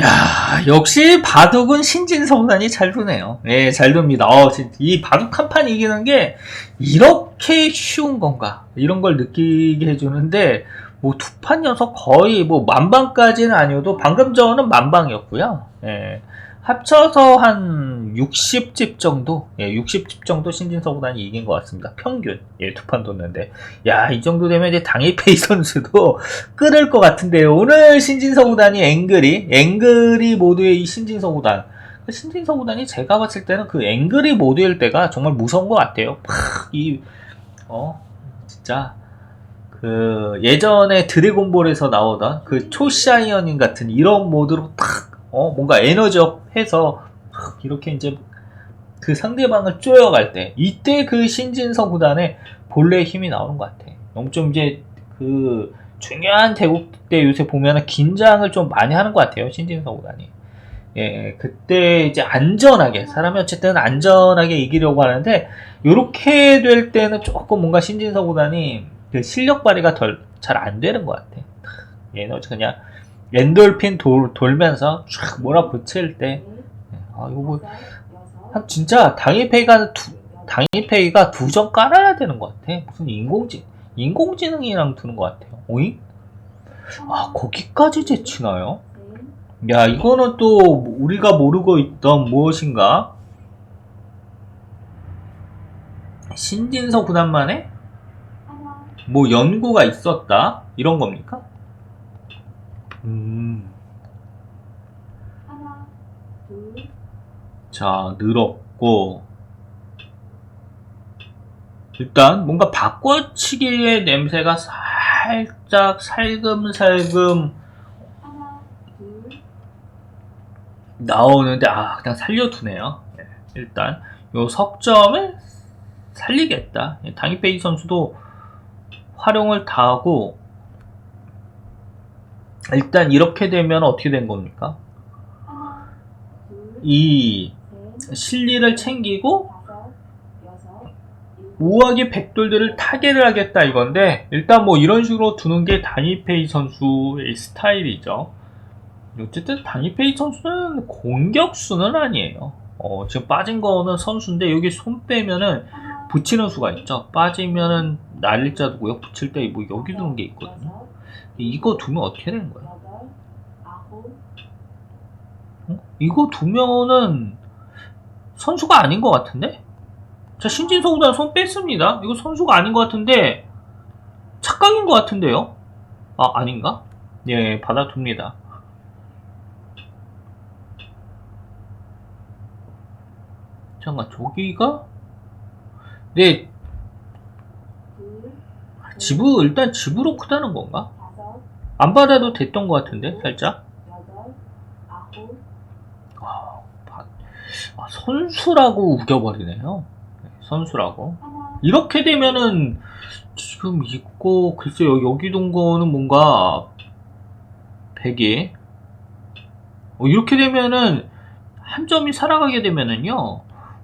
야, 역시 바둑은 신진성단이 잘 두네요. 예, 잘 둡니다. 어, 진- 이 바둑 한 판 이기는 게 이렇게 쉬운 건가? 이런 걸 느끼게 해주는데, 뭐, 두 판 연속 거의 뭐, 만방까지는 아니어도, 방금 전은 만방이었고요. 예. 합쳐서 한 60집 정도, 예, 60집 정도 신진서구단이 이긴 것 같습니다. 평균, 예, 두판 뒀는데. 야, 이 정도 되면 이제 당일페이 선수도 끓을 것 같은데요. 오늘 신진서구단이 앵글이, 앵글이 모두의 이 신진서구단. 신진서구단이 제가 봤을 때는 그 앵글이 모두일 때가 정말 무서운 것 같아요. 팍, 이, 어, 진짜. 그, 예전에 드래곤볼에서 나오던 그 초샤이어닝 같은 이런 모드로 탁, 어, 뭔가 에너지업 해서 팍 이렇게 이제 그 상대방을 쪼여갈 때, 이때 그 신진서 구단의 본래의 힘이 나오는 것 같아. 너무 좀 이제 그 중요한 대국 때 요새 보면은 긴장을 좀 많이 하는 것 같아요. 신진서 구단이. 예, 그때 이제 안전하게, 사람이 어쨌든 안전하게 이기려고 하는데, 요렇게 될 때는 조금 뭔가 신진서 구단이 그 실력 발휘가 덜, 잘 안 되는 것 같아. 어째 그냥 엔돌핀 돌, 돌면서 쫙 몰아붙일 때, 아, 이거 뭐, 한- 진짜 당일페이가 두, 당일페이가 두 점 깔아야 되는 것 같아. 무슨 인공지, 인공지능이랑 두는 것 같아요. 오잉? 아, 거기까지 제치나요? 야, 이거는 또 우리가 모르고 있던 무엇인가? 신진서 구단만에 뭐 연구가 있었다? 이런 겁니까? 음, 하나, 둘, 자, 늘었고. 일단 뭔가 바꿔치기의 냄새가 살짝 살금살금 하나, 둘, 나오는데 아 그냥 살려두네요. 예, 일단 요 석점을 살리겠다. 예, 당이페이 선수도 활용을 다 하고 일단 이렇게 되면 어떻게 된 겁니까? 이 셋, 실리를 챙기고 우아하게 백돌들을 타겟을 하겠다 이건데 일단 뭐 이런 식으로 두는 게 다니페이 선수의 스타일이죠. 어쨌든 다니페이 선수는 공격수는 아니에요. 어, 지금 빠진 거는 선수인데 여기 손 빼면은 붙이는 수가 있죠. 빠지면은 날릴 자도고요. 붙일 때 뭐 여기 두는 게 있거든요. 이거 두면 어떻게 되는 아홉, 어? 이거 두면은 선수가 아닌 것 같은데? 자, 신진서구단 손 뺐습니다. 이거 선수가 아닌 것 같은데, 착각인 것 같은데요? 아, 아닌가? 예, 받아둡니다. 잠깐, 저기가? 네, 둘, 집을, 일단 집으로 크다는 건가? 안 받아도 됐던 것 같은데, 살짝? 아, 바- 아, 선수라고 우겨버리네요. 네, 선수라고. 이렇게 되면은 지금 있고 글쎄요 여기 둔 거는 뭔가 100이 어, 이렇게 되면은 한 점이 살아가게 되면은요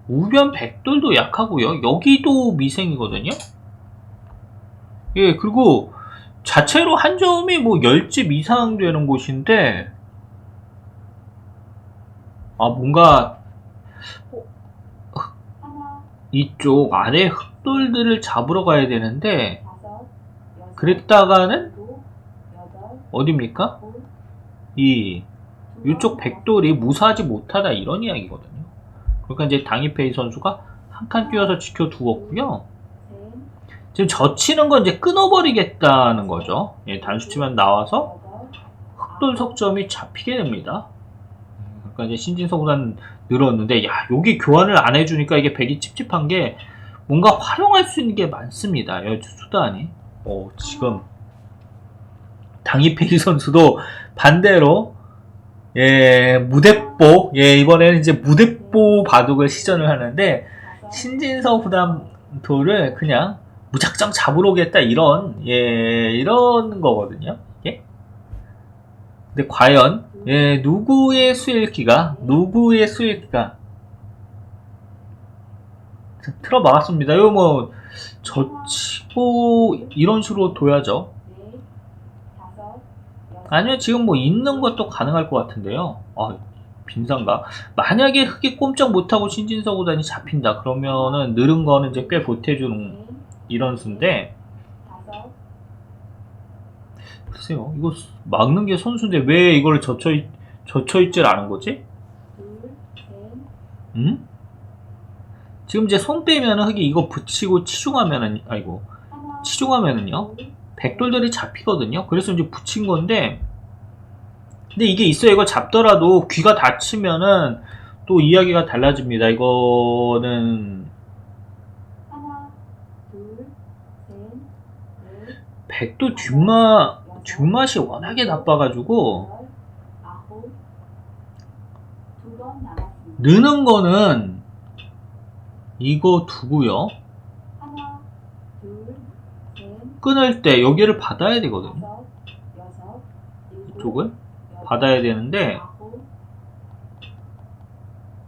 우변 백돌도 약하고요 여기도 미생이거든요 예 그리고 자체로 한 점이 뭐 10집 이상 되는 곳인데 아 뭔가 이쪽 아래 흑돌들을 잡으러 가야 되는데 그랬다가는 어딥니까? 이두 이쪽 번, 백돌이 무사하지 못하다 이런 이야기거든요. 그러니까 이제 당이페이 선수가 한 칸 뛰어서 지켜두었고요. 셋, 지금 젖히는 건 이제 끊어버리겠다는 거죠. 예, 단수치만 나와서 여덟, 흑돌 석점이 잡히게 됩니다. 그러니까 이제 신진서보다는 늘었는데 야 여기 교환을 안 해주니까 이게 백이 찝찝한 게 뭔가 활용할 수 있는 게 많습니다. 여 수단이. 어, 지금 당이페이 선수도 반대로 예 무대뽀 예 이번에는 이제 무대뽀 바둑을 시전을 하는데 신진서 부담도를 그냥 무작정 잡으러 오겠다 이런 예 이런 거거든요. 예? 근데 과연 예 누구의 수일기가 누구의 수일기가 자, 틀어 막았습니다. 이거 뭐 젖히고 이런 식으로 둬야죠. 아니요, 지금 뭐 있는 것도 가능할 것 같은데요. 아, 빈상가. 만약에 흑이 꼼짝 못하고 신진서 구단이 잡힌다. 그러면은 느른 거는 이제 꽤 보태주는 넷, 이런 수인데, 다섯, 글쎄요. 이거 막는 게 선수인데 왜 이걸 젖혀 있, 젖혀 있질 않은 거지? 둘, 셋, 응? 지금 이제 손 빼면은 흑이 이거 붙이고 치중하면은, 아이고, 하나, 치중하면은요. 둘, 백돌들이 잡히거든요. 그래서 이제 붙인 건데, 근데 이게 있어요. 이거 잡더라도 귀가 다치면은 또 이야기가 달라집니다. 이거는 하나, 둘, 셋, 넷, 백돌 뒷맛, 뒷맛이 워낙에 나빠가지고. 느는 거는 이거 두고요. 끊을 때 여기를 받아야 되거든요. 이쪽을 받아야 되는데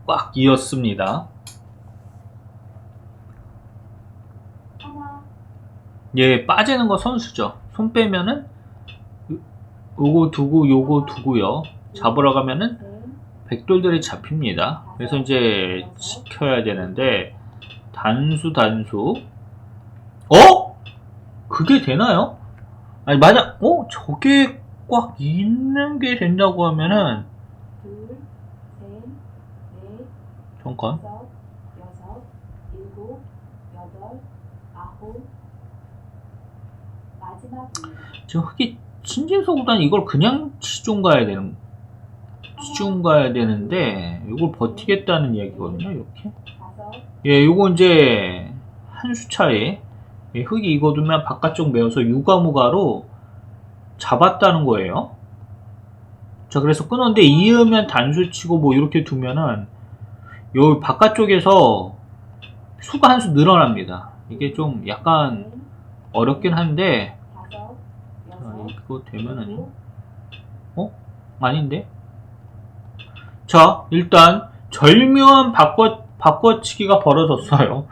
꽉 이었습니다. 하나, 얘 빠지는 거 선수죠. 손 빼면은 요거 두고 요거 두고요. 잡으러 가면은 셋, 백돌들이 잡힙니다. 그래서 이제 지켜야 되는데 단수 단수 어? 그게 되나요? 아니 만약 어 저게 꽉 있는 게 된다고 하면은 잠깐 여섯, 일곱, 여덟, 아홉. 지금 흑이 신진서보다는 이걸 그냥 치중 가야 되는 치중 가야 되는데 이걸 버티겠다는 이야기거든요 이렇게. 예 요거 이제 한 수 차이 예, 흑이 이거 두면 바깥쪽 메어서 유가무가로 잡았다는 거예요. 자 그래서 끊었는데 이으면 단수 치고 뭐 이렇게 두면은 요 바깥쪽에서 수가 한 수 늘어납니다. 이게 좀 약간 넷, 어렵긴 한데 아, 여섯, 이거 되면은 일곱, 아닌데? 자, 일단 절묘한 바꿔 바꿔치기가 벌어졌어요.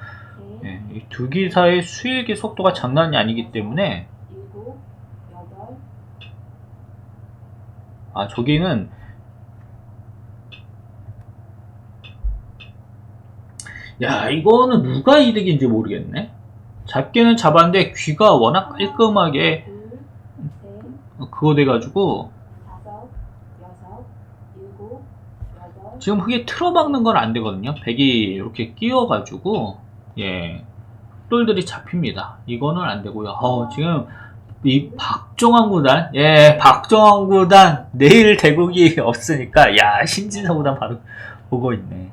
셋, 예, 이두 기사의 수익의 속도가 장난이 아니기 때문에 아 저기는 야 이거는 누가 이득인지 모르겠네. 잡기는 잡았는데 귀가 워낙 깔끔하게 둘, 셋, 그거 돼가지고 지금 흙에 틀어박는 건 안 되거든요. 백이 이렇게 끼어가지고 예 똘들이 잡힙니다. 이거는 안 되고요. 어, 지금 이 박정환 구단 예 박정환 구단 내일 대국이 없으니까 야 신진서 구단 바로 보고 있네.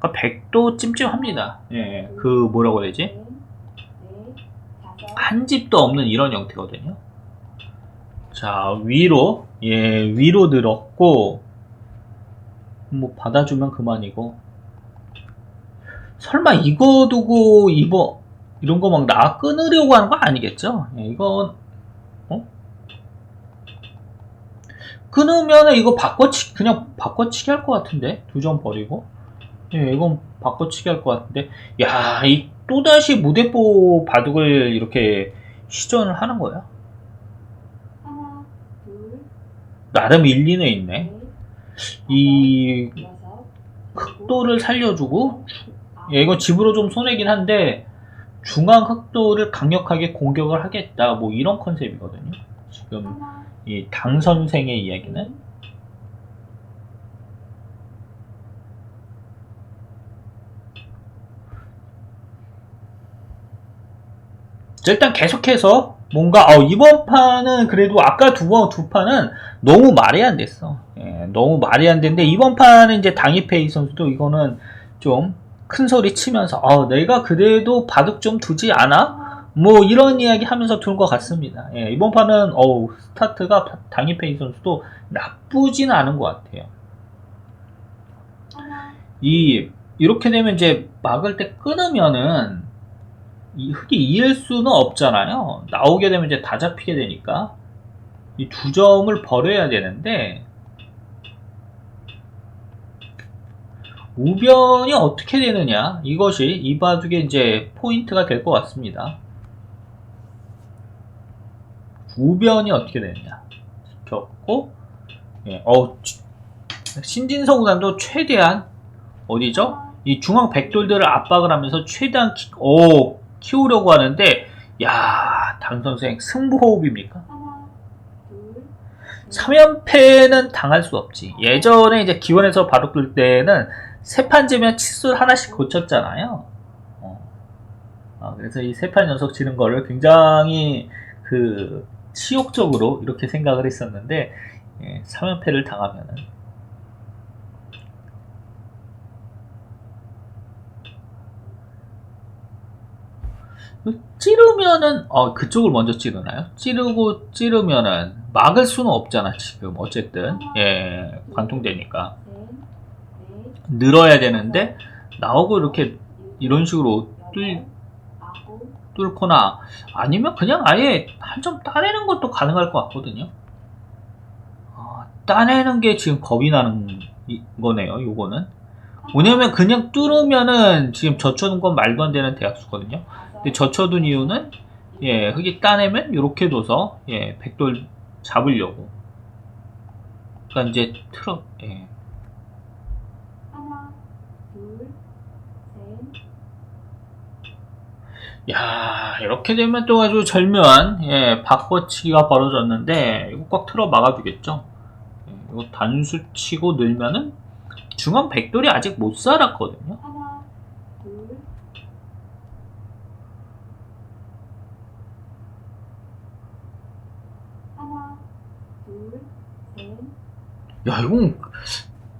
그러니까 백도 찜찜합니다. 예 그 뭐라고 해야 되지? 한 집도 없는 이런 형태거든요. 자, 위로, 예, 위로 늘었고, 뭐, 받아주면 그만이고. 설마 이거 두고, 이거, 이런 거 막 나 끊으려고 하는 거 아니겠죠? 예, 이건, 어? 끊으면 이거 바꿔치, 그냥 바꿔치기 할 것 같은데? 두 점 버리고. 예, 이건 바꿔치기 할 것 같은데. 야, 이 또다시 무대뽀 바둑을 이렇게 시전을 하는 거야? 하나, 둘, 나름 일리는 있네. 넷, 이 여섯, 흑도를 살려주고, 예, 이건 집으로 좀 손해긴 한데, 중앙 흑도를 강력하게 공격을 하겠다. 뭐 이런 컨셉이거든요. 지금 하나, 이 당 선생의 이야기는. 일단 계속해서 뭔가 어, 이번 판은 그래도 아까 두 번 두 판은 너무 말이 안 됐어. 예, 너무 말이 안 됐는데 이번 판은 이제 당이페이 선수도 이거는 좀 큰 소리 치면서 어, 내가 그래도 바둑 좀 두지 않아? 뭐 이런 이야기 하면서 둔것 같습니다. 예, 이번 판은 어우 스타트가 당이페이 선수도 나쁘진 않은 것 같아요. 이 이렇게 되면 이제 막을 때 끊으면은 이 흙이 이을 수는 없잖아요. 나오게 되면 이제 다 잡히게 되니까 이 두 점을 버려야 되는데 우변이 어떻게 되느냐 이것이 이 바둑의 이제 포인트가 될 것 같습니다. 우변이 어떻게 되느냐 지켰고 예, 어 지- 신진성우단도 최대한 어디죠? 이 중앙 백돌들을 압박을 하면서 최대한 키, 오, 키우려고 하는데 야, 당 선생 승부 호흡입니까? 하나, 둘, 셋. 3연패는 당할 수 없지. 예전에 이제 기원에서 바둑 둘 때는 세판 지면 치수 하나씩 고쳤잖아요. 어. 아, 그래서 이 세 판 연속 치는 거를 굉장히 그 치욕적으로 이렇게 생각을 했었는데 예, 3연패를 당하면은 찌르면은 어 그쪽을 먼저 찌르나요? 찌르고 찌르면은 막을 수는 없잖아 지금 어쨌든 예 관통되니까 늘어야 되는데 나오고 이렇게 이런 식으로 뚫, 뚫거나 아니면 그냥 아예 한 점 따내는 것도 가능할 것 같거든요. 아, 따내는 게 지금 겁이 나는 이- 거네요. 요거는 뭐냐면 그냥 뚫으면은 지금 젖혀둔 건 말도 안 되는 대학수거든요. 근데 젖혀둔 이유는 예 흙이 따내면 이렇게 둬서 예 백돌 잡으려고. 그러니까 이제 틀어 예. 하나, 둘, 셋, 야 이렇게 되면 또 아주 절묘한 예, 바꿔치기가 벌어졌는데 이거 꽉 틀어 막아주겠죠 예, 이거 단수 치고 늘면은 중앙 백돌이 아직 못 살았거든요. 하나, 둘, 하나, 둘, 셋, 야 이건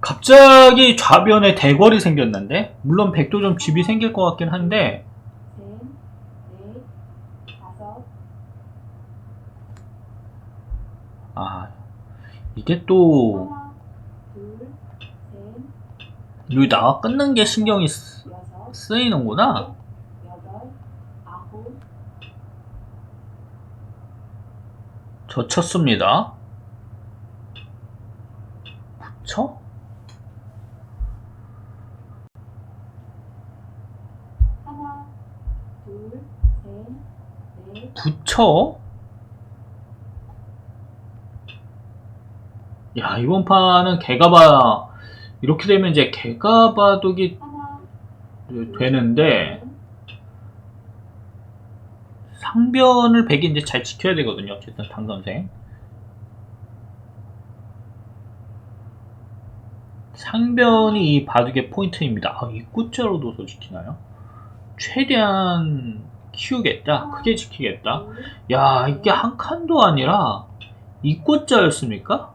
갑자기 좌변에 대궐이 생겼는데? 물론 백도 좀 집이 생길 것 같긴 한데. 셋, 넷, 다섯, 아 이게 또 하나, 둘, 셋, 여기 나가 끊는 게 신경이 쓰- 쓰이는구나 젖혔습니다 붙여? 붙여? 야, 이번 판은 개가바, 이렇게 되면 이제 개가 바둑이 하나, 되는데, 상변을 백이 이제 잘 지켜야 되거든요. 어쨌든 당선생. 상변이 이 바둑의 포인트입니다. 아, 입구자로도 서 지키나요? 최대한 키우겠다. 크게 지키겠다. 둘, 야, 이게 한 칸도 아니라 이 꽃자였습니까?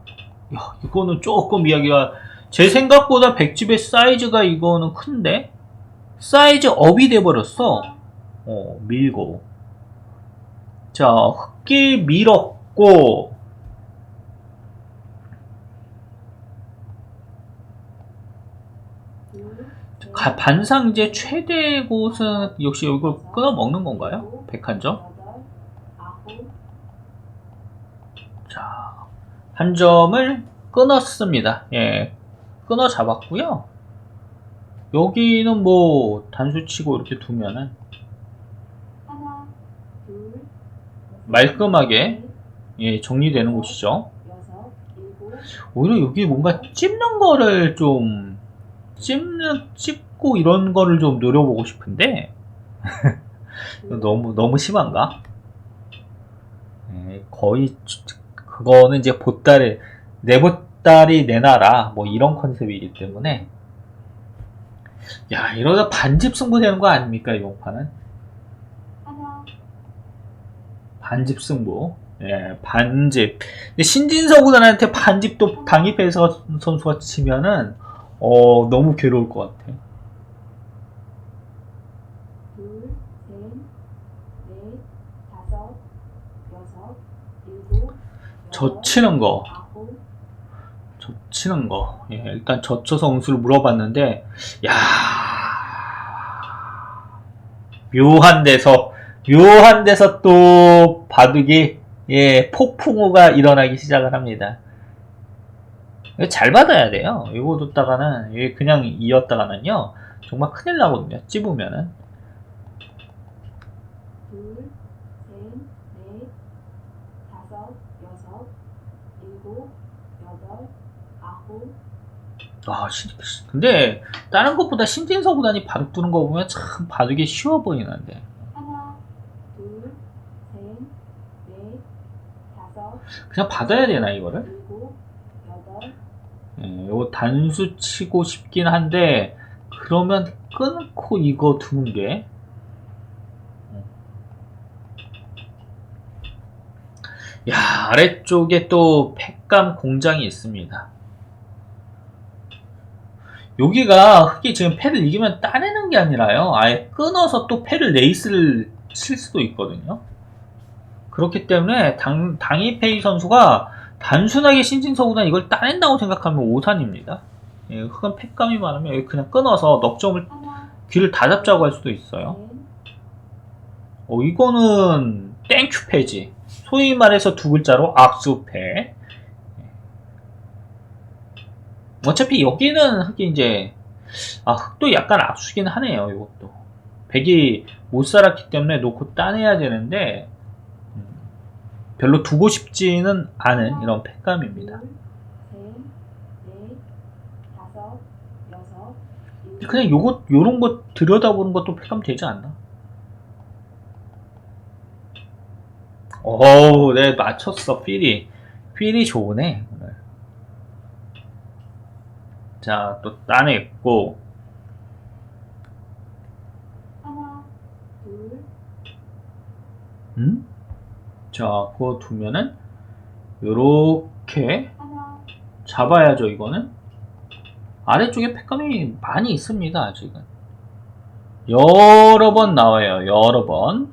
야, 이거는 조금 이야기가 제 생각보다 백집의 사이즈가 이거는 큰데 사이즈 업이 돼버렸어. 어, 밀고. 자, 흑기 밀었고 가- 반상제 최대 곳은 역시 이걸 끊어 먹는 건가요? 백한점? 자, 한 점을 끊었습니다. 예, 끊어 잡았고요. 여기는 뭐 단수 치고 이렇게 두면은 말끔하게 넷, 예, 정리되는 곳이죠. 오히려 여기 뭔가 찝는 거를 좀 찝는 찝고 이런 거를 좀 노려보고 싶은데 둘, 너무 너무 심한가? 예, 거의 그거는 이제 보따리 내보 따리 내놔라. 뭐 이런 컨셉이기 때문에. 야 이러다 반집 승부 되는 거 아닙니까 이번 판은? 하나, 반집 승부. 예 반집. 근데 신진서 구단한테 반집도 당입해서 선수가 치면은 어 너무 괴로울 것 같아 둘, 셋, 넷, 다섯, 여섯, 일곱, 저 여덟, 치는 거 젖히는 거. 예, 일단 젖혀서 옹수를 물어봤는데, 야 묘한 데서, 묘한 데서 또 바둑이, 예, 폭풍우가 일어나기 시작을 합니다. 잘 받아야 돼요. 이거 뒀다가는, 예, 그냥 이었다가는요, 정말 큰일 나거든요. 찝으면은. 둘, 셋, 넷, 다섯, 여섯, 일곱, 여덟, 아홉, 아, 신- 근데 다른 것보다 신진서 구단이 바둑 두는 거 보면 참 바둑이 쉬워 보이는데. 하나, 둘, 셋, 넷, 다섯, 그냥 받아야 되나 이거를? 일곱, 여덟, 예, 이거 단수 치고 싶긴 한데 그러면 끊고 이거 두는 게 야, 아래쪽에 또 팩감 공장이 있습니다. 여기가 흑이 지금 패를 이기면 따내는 게 아니라요. 아예 끊어서 또 패를 레이스를 칠 수도 있거든요. 그렇기 때문에 당, 당이페이 선수가 단순하게 신진서보다 이걸 따낸다고 생각하면 오산입니다. 예, 흑은 팩감이 많으면 그냥 끊어서 넉점을 귀를 다 잡자고 할 수도 있어요. 넷, 어, 이거는 땡큐 패지. 소위 말해서 두 글자로 악수패. 어차피 여기는 흑이 이제 아 흑도 약간 악수긴 하네요. 이것도 백이 못 살았기 때문에 놓고 따내야 되는데 음, 별로 두고 싶지는 않은 이런 일곱, 그냥 요것 요런 거 들여다보는 것도 팩감 되지 않나? 어우, 네 맞췄어 필이 필이 좋으네. 자, 또 따냈고. 하나, 둘, 음? 자, 그거 두면은 요렇게 하나, 잡아야죠 이거는. 아래쪽에 팩감이 많이 있습니다 아직은. 여러 번 나와요 여러 번.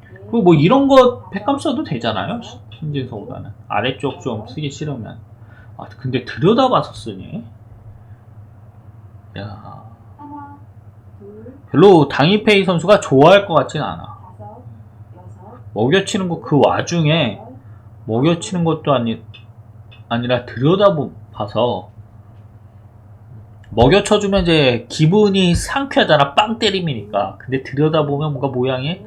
셋, 넷, 그리고 뭐 이런 거 팩감 써도 되잖아요 신진서보다는. 아래쪽 좀 쓰기 싫으면 아 근데 들여다봐서 쓰니? 야. 별로 당이페이 선수가 좋아할 것 같진 않아. 먹여치는 거 그 와중에 먹여치는 것도 아니, 아니라 들여다봐서 먹여쳐주면 이제 기분이 상쾌하잖아. 빵 때림이니까. 근데 들여다보면 뭔가 모양이 넷,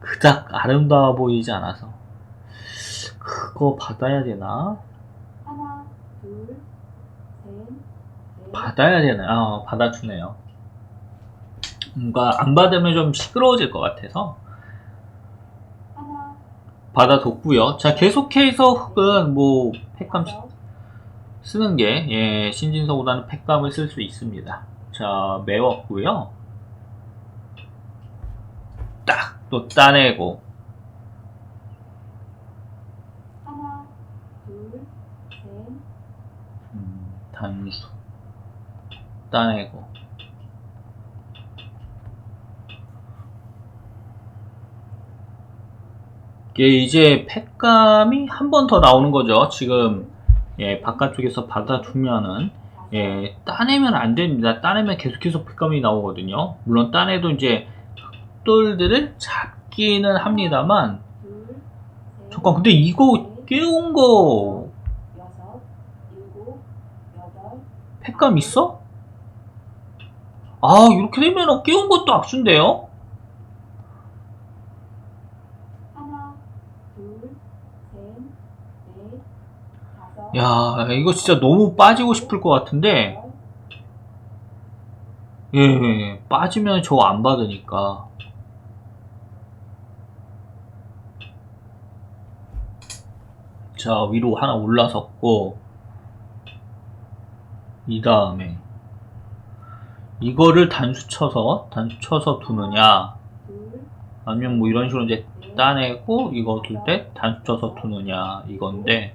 그닥 아름다워 보이지 않아서. 그거 받아야 되나? 하나, 둘, 셋, 넷, 받아야 되나? 아 받아주네요. 뭔가 안 받으면 좀 시끄러워질 것 같아서. 하나, 받아뒀고요. 자 계속해서 흑은 뭐 팩감 다섯, 쓰는 게 예, 신진서보다는 팩감을 쓸 수 있습니다. 자 메웠고요. 딱 또 따내고 하나, 둘, 셋, 음, 단수 따내고 이게 이제 팩감이 한 번 더 나오는 거죠. 지금 예, 바깥쪽에서 받아두면은 다섯, 예, 따내면 안 됩니다. 따내면 계속해서 팩감이 나오거든요. 물론 따내도 이제 흑돌들을 잡기는 합니다만 잠깐 근데 이거 깨운 거 여섯, 일곱, 여덟, 팩감 있어? 아 이렇게 되면 깨운 것도 악순데요? 하나, 둘, 셋, 넷, 다섯, 야 이거 진짜 너무 빠지고 싶을 것 같은데 여덟, 예 빠지면 저안 받으니까 자 위로 하나 올라섰고 이 다음에 이거를 단수 쳐서 단수 쳐서 두느냐? 둘, 아니면 뭐 이런 식으로 이제 넷, 따내고 이거 둘 때 단수 쳐서 두느냐? 이건데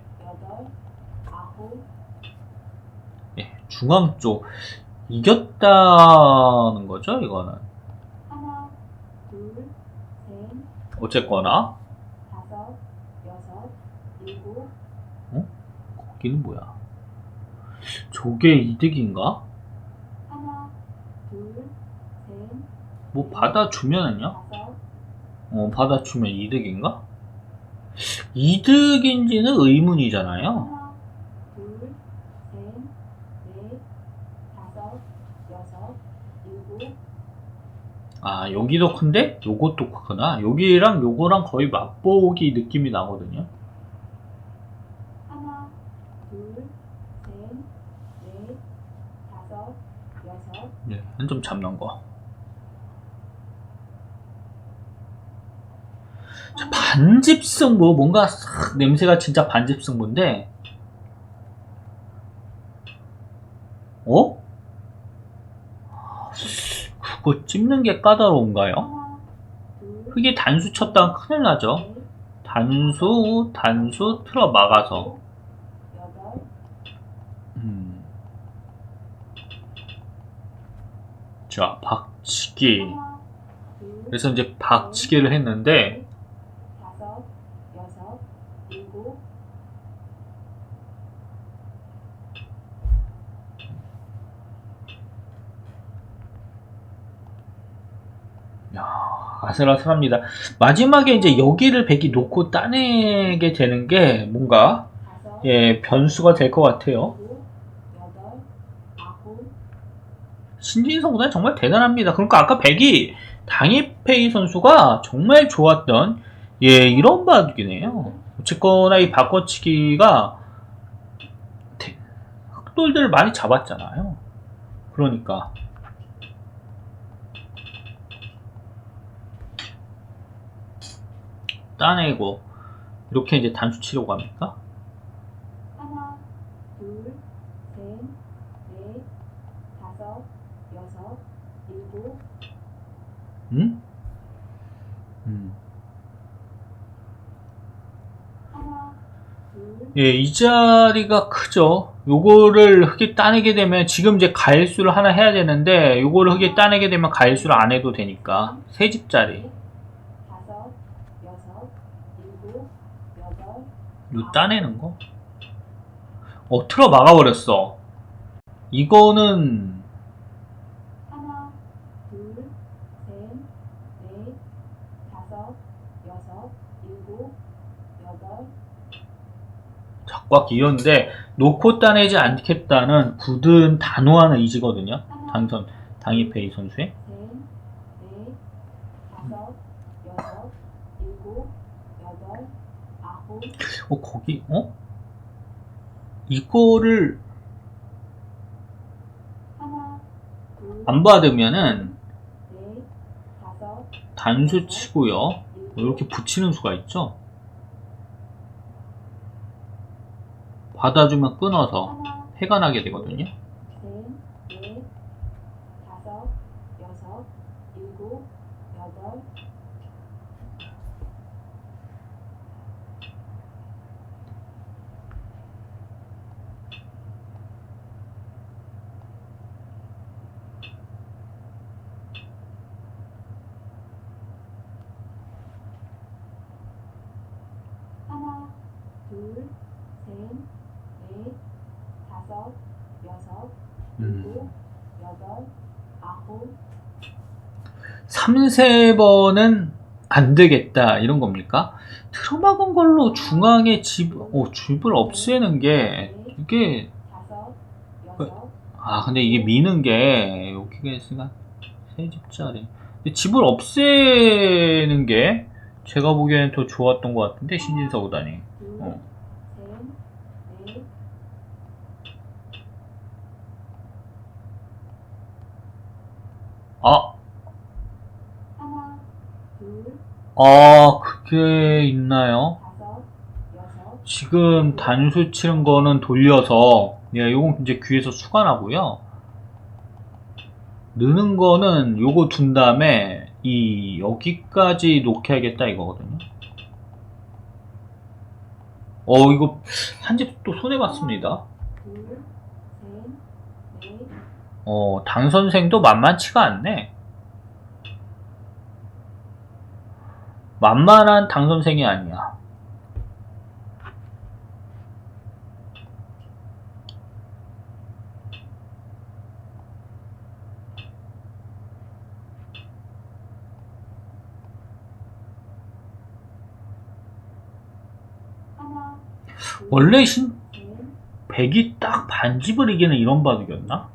예, 중앙 쪽 이겼다는 거죠 이거는? 어쨌거나 다섯, 여섯, 일곱, 거기는 뭐야 저게 이득인가? 하나, 둘, 셋, 뭐 받아주면은요? 다섯, 어 받아주면 이득인가? 이득인지는 의문이잖아요 하나, 둘, 셋, 넷, 다섯, 여섯, 일곱, 아 여기도 큰데 요것도 크구나 여기랑 요거랑 거의 맛보기 느낌이 나거든요 둘, 셋, 넷, 다섯, 한점 잡는 거. 자, 반집 승부 뭔가 싹 냄새가 진짜 반집 승부인데 어? 그거 찝는 게 까다로운가요? 흙이 단수 쳤다가 큰일 나죠. 넷, 단수, 단수 틀어 막아서. 여덟, 음. 자, 박치기. 그래서 이제 박치기를 했는데 아슬아슬합니다. 마지막에 이제 여기를 백이 놓고 따내게 되는 게 뭔가 예 변수가 될 것 같아요. 일곱, 여덟, 아홉, 신진성보다 정말 대단합니다. 그러니까 아까 백이 당이페이 선수가 정말 좋았던 예 이런 바둑이네요. 어쨌거나 이 바꿔치기가 대- 흑돌들을 많이 잡았잖아요. 그러니까 따내고 이렇게 이제 단수 치려고 합니까? 하나, 둘, 셋, 넷, 다섯, 여섯, 일곱, 응? 음. 하나, 둘, 예, 이 자리가 크죠. 요거를 흙이 따내게 되면 지금 이제 가일수를 하나 해야 되는데 요거를 흙이 따내게 되면 가일수를 안 해도 되니까 세 집짜리 넷, 다섯, 여섯, 일곱, 여덟, 요 따내는 거. 어 틀어 막아버렸어. 이거는 하나, 둘, 셋, 넷, 다섯, 여섯, 일곱, 여덟, 작 과 기였는데 놓고 따내지 않겠다는 굳은 단호한 의지거든요. 당선 당이페이 선수의. 어 거기 어? 이거를 안 받으면은 단수 치고요. 일곱, 이렇게 붙이는 수가 있죠. 받아주면 끊어서 해가 나게 되거든요. 셋, 넷, 다섯, 여섯, 일곱, 여덟, 하나, 둘, 셋, 넷, 여섯, 일곱, 여덟, 아홉, 3, 3번은 안 되겠다 이런 겁니까? 틀어막은 걸로 중앙에 집, 어, 집을 없애는 게 이게 다섯, 여섯, 아 근데 이게 미는 게 여기가 있으니까 세 집짜리. 근데 집을 없애는 게 제가 보기에는 더 좋았던 것 같은데 신진서 구단이 둘, 어. 셋, 넷, 아, 하나, 둘, 아 그게 있나요? 지금 단수 치는 거는 돌려서 예, 요건 이제 귀에서 수가 나고요. 느는 거는 요거 둔 다음에 이 여기까지 놓게 하겠다 이거거든요. 어 이거 한 집 또 손해 봤습니다. 둘, 셋, 넷, 어 당 선생도 만만치가 않네. 만만한 당 선생이 아니야. 원래 신 셋, 백이 딱 반집을 이기는 이런 바둑이었나?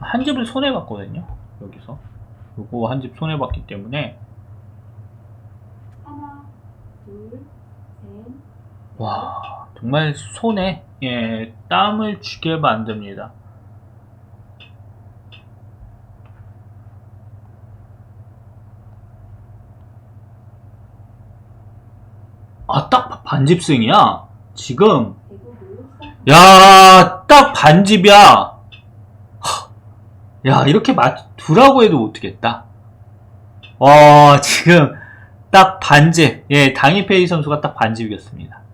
한 집을 손해봤거든요. 여기서. 요거 한 집 손해봤기 때문에 하나, 둘, 셋, 와 정말 손에 예, 땀을 쥐게 만듭니다. 아, 딱 반집승이야. 지금. 야, 딱 반집이야. 하, 야, 이렇게 맞, 두라고 해도 못하겠다. 와, 지금 딱 반집. 예, 당일페이 선수가 딱 반집이었습니다.